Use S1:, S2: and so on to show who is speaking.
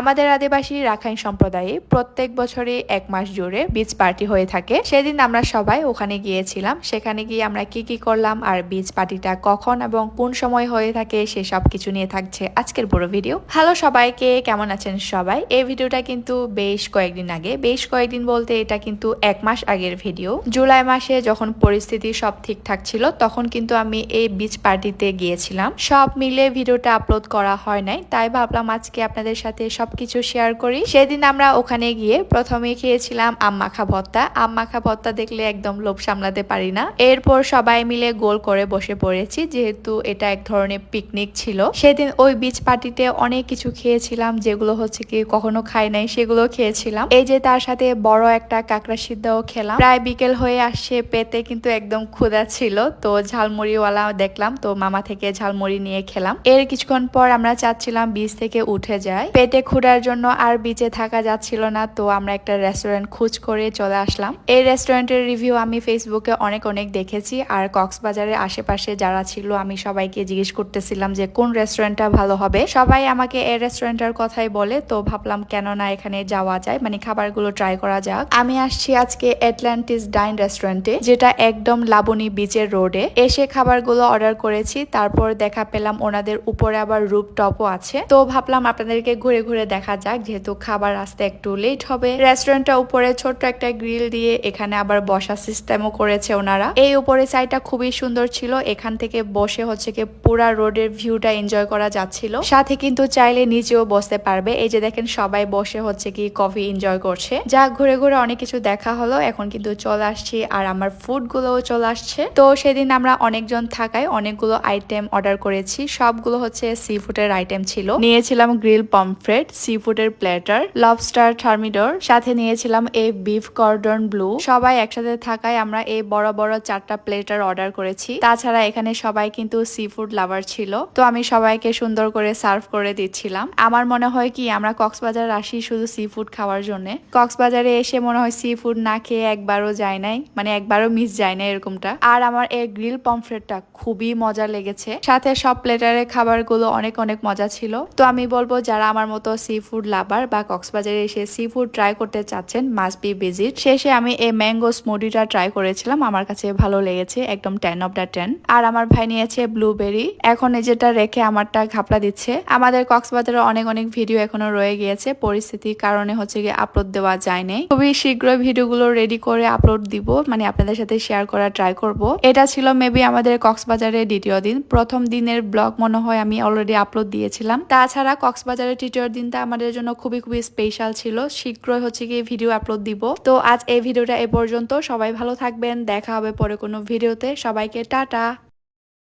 S1: আমাদের আদিবাসী রাখাইন সম্প্রদায়ে প্রত্যেক বছরে এক মাস জুড়ে বিচ পার্টি হয়ে থাকে। সেদিন আমরা সবাই ওখানে গিয়েছিলাম। সেখানে গিয়ে আমরা কি কি করলাম আর বিচ পার্টিটা কখন এবং কোন সময় হয়ে থাকে সে সব কিছু নিয়ে থাকছে আজকের বড় ভিডিও হ্যালো সবাইকে, কেমন আছেন সবাই? এই ভিডিওটা কিন্তু বেশ কয়েকদিন আগে। বেশ কয়েকদিন বলতে এটা কিন্তু এক মাস আগের ভিডিও জুলাই মাসে যখন পরিস্থিতি সব ঠিকঠাক ছিল, তখন কিন্তু আমি এই বিচ পার্টিতে গিয়েছিলাম। সব মিলে ভিডিওটা আপলোড করা হয় নাই। তাই ভাবলাম আজকে আপনাদের সাথে সবকিছু শেয়ার করি। সেদিন আমরা ওখানে গিয়ে প্রথমে খেয়েছিলাম আম মাখা ভর্তা। আম মাখা ভর্তা দেখলে একদম লোভ সামলাতে পারি না। এরপর সবাই মিলে গোল করে বসে পড়েছি, যেহেতু এটা এক ধরনের পিকনিক ছিল। সেদিন ওই বিচ পার্টিতে অনেক কিছু খেয়েছিলাম, যেগুলো হচ্ছে কি কখনো খাই নাই সেগুলো খেয়েছিলাম। এই যে তার সাথে বড় একটা কাঁকড়া সিদ্ধাও খেলাম। প্রায় বিকেল হয়ে আসছে পেতে কিন্তু একদম ক্ষুধা ছিল। তো ঝালমুড়িওয়ালা দেখলাম, তো মামা থেকে ঝালমুড়ি নিয়ে খেলাম। এর কিছুক্ষণ পর আমরা চাচ্ছিলাম বিচ থেকে উঠে যায় পেটে ক্ষুধার জন্য আর বিচে থাকা যাচ্ছিল না, তো আমরা একটা রেস্টুরেন্ট খুঁজ করে চলে আসলাম। এই রেস্টুরেন্টের রিভিউ আমি ফেসবুকে অনেক অনেক দেখেছি, আর কক্সবাজারের আশেপাশে যারা ছিল আমি সবাইকে জিজ্ঞেস করতেছিলাম যে কোন রেস্টুরেন্টটা ভালো হবে। সবাই আমাকে এই রেস্টুরেন্টের কথাই বলে, তো ভাবলাম কেন না এখানে যাওয়া যায় মানে খাবারগুলো ট্রাই করা যাক। আমি আসছি আজকে অ্যাটলান্টিস ডাইন রেস্টুরেন্টে যেটা একদম লাবণী বিচের রোডে এসে খাবারগুলো অর্ডার করেছি, তারপর দেখা পেলাম ওনাদের উপরে আবার রুপ টপও আছে। তো ভাবলাম আপনাদেরকে ঘুরে ঘুরে দেখা যাক, যেহেতু খাবার আসতে একটু লেট হবে। রেস্টুরেন্টটা উপরে ছোট্ট একটা গ্রিল দিয়ে এখানে আবার বসা সিস্টেমও করেছে ওনারা। এই উপরে সাইডটা খুবই সুন্দর ছিল। এখান থেকে বসে হচ্ছে কি পুরা রোডের ভিউটা এনজয় করা যাচ্ছিল। সাথে কিন্তু চাইলে নিচেও বসতে পারবে। এই যে দেখেন, সবাই বসে হচ্ছে কি কফি এনজয় করছে। যা ঘুরে ঘুরে অনেক কিছু দেখা হলো। এখন কিন্তু চলে আসছি আর আমার ফুড গুলোও চলে আসছে। তো সেদিন আমরা অনেকজন থাকায় অনেকগুলো আইটেম অর্ডার করেছি। সবগুলো হচ্ছে সি ফুডের আইটেম ছিল। নিয়েছিলাম গ্রিল পমফ্রেট সি ফুডের প্ল্যাটার লবস্টার থার্মিডোর সাথে নিয়েছিলাম এই বিফ কর্ডন ব্লু সবাই একসাথে থাকায় আমরা এই বড় বড় চারটা প্লেটার অর্ডার করেছি। তাছাড়া এখানে সবাই কিন্তু সি ফুড লাভার ছিল। তো আমি সবাইকে সুন্দর করে সার্ভ করে দিচ্ছিলাম। আমার মনে হয় কি, আমরা কক্সবাজার আসি শুধু সি ফুড খাওয়ার জন্য। কক্সবাজারে এসে মনে হয় সি ফুড না খেয়ে একবারও যায় নাই। মানে একবারও মিস যায় না এরকমটা। আর আমার এই গ্রিল পমফ্রেটটা খুবই মজা লেগেছে। সাথে সব প্লেটারের খাবারগুলো অনেক অনেক মজা ছিল। তো আমি বলব, যারা আমার মতো সি ফুড লাভার বা কক্সবাজারে এসে সি ফুড ট্রাই করতে চাচ্ছেন মাস্ট বি ভিজিট শেষে আমি এই ম্যাঙ্গো স্মুডিটা ট্রাই করেছিলাম, আমার কাছে ভালো লেগেছে, একদম টেন অফ দ্য টেন আর আমার ভাই নিয়েছে ব্লুবেরি এখন এই যেটা রেখে আমারটা ঘাপলা দিচ্ছে। আমাদের কক্সবাজারে অনেক অনেক ভিডিও এখনও রয়ে গিয়েছে, পরিস্থিতির কারণে হচ্ছে গিয়ে আপলোড দেওয়া যায় নাই। খুবই শীঘ্র ভিডিওগুলো রেডি করে আপলোড দিব মানে আপনাদের সাথে শেয়ার করা ট্রাই করব। এটা ছিল মেবি আমাদের কক্সবাজারের দ্বিতীয় দিন। প্রথম দিনের ব্লগ মনে হয় আমি অলরেডি আপলোড দিয়েছিলাম। তাছাড়া কক্সবাজারের তৃতীয় দিনটা আমাদের জন্য খুবই খুবই স্পেশাল ছিল। শীঘ্রই হচ্ছে গিয়ে ভিডিও আপলোড দিব। তো আজ এই ভিডিওটা এ পর্যন্ত। সবাই ভালো থাকবেন। দেখা হবে পরে কোনো ভিডিওতে সবাইকে টাটা।